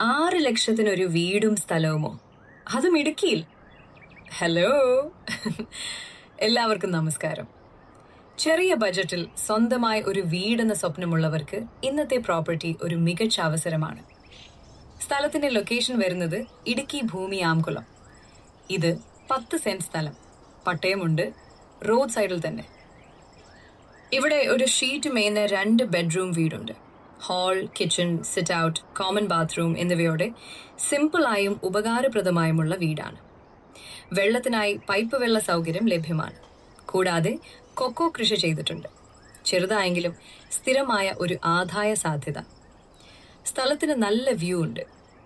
ആറ് ലക്ഷത്തിനൊരു വീടും സ്ഥലവുമോ? അതും ഇടുക്കിയിൽ. ഹലോ എല്ലാവർക്കും നമസ്കാരം. ചെറിയ ബജറ്റിൽ സ്വന്തമായി ഒരു വീടെന്ന സ്വപ്നമുള്ളവർക്ക് ഇന്നത്തെ പ്രോപ്പർട്ടി ഒരു മികച്ച അവസരമാണ്. സ്ഥലത്തിന്റെ ലൊക്കേഷൻ വരുന്നത് ഇടുക്കി ഭൂമി ആംകുളം. ഇത് പത്ത് സെന്റ് സ്ഥലം. പട്ടയമുണ്ട് റോഡ് സൈഡിൽ തന്നെ. ഇവിടെ ഒരു ഷീറ്റ് മേയുന്ന രണ്ട് ബെഡ്റൂം വീടുണ്ട്. Hall kitchen sit out common bathroom എന്നിവയോടെ സിമ്പിളായും ഉപകാരപ്രദമായുമുള്ള വീടാണ്. വെള്ളത്തിനായി പൈപ്പ് വെള്ള സൗകര്യം ലഭ്യമാണ്. കൂടാതെ കൊക്കോ കൃഷി ചെയ്തിട്ടുണ്ട്. ചെറുതായെങ്കിലും സ്ഥിരമായ ഒരു ആദായ സാധ്യത. സ്ഥലത്തിന് നല്ല വ്യൂ ഉണ്ട്.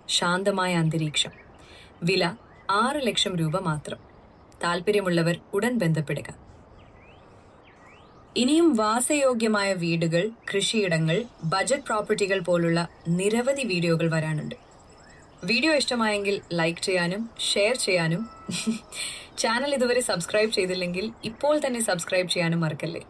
ശാന്തമായ അന്തരീക്ഷം. വില ആറ് ലക്ഷം രൂപ മാത്രം. താല്പര്യമുള്ളവർ ഉടൻ ബന്ധപ്പെടുക. ഇനിയും വാസയോഗ്യമായ വീടുകൾ കൃഷിയിടങ്ങൾ ബജറ്റ് പ്രോപ്പർട്ടികൾ പോലുള്ള നിരവധി വീഡിയോകൾ വരാനുണ്ട്. വീഡിയോ ഇഷ്ടമായെങ്കിൽ ലൈക്ക് ചെയ്യാനും ഷെയർ ചെയ്യാനും. ചാനൽ ഇതുവരെ സബ്സ്ക്രൈബ് ചെയ്തില്ലെങ്കിൽ ഇപ്പോൾ തന്നെ സബ്സ്ക്രൈബ് ചെയ്യാനും മറക്കല്ലേ?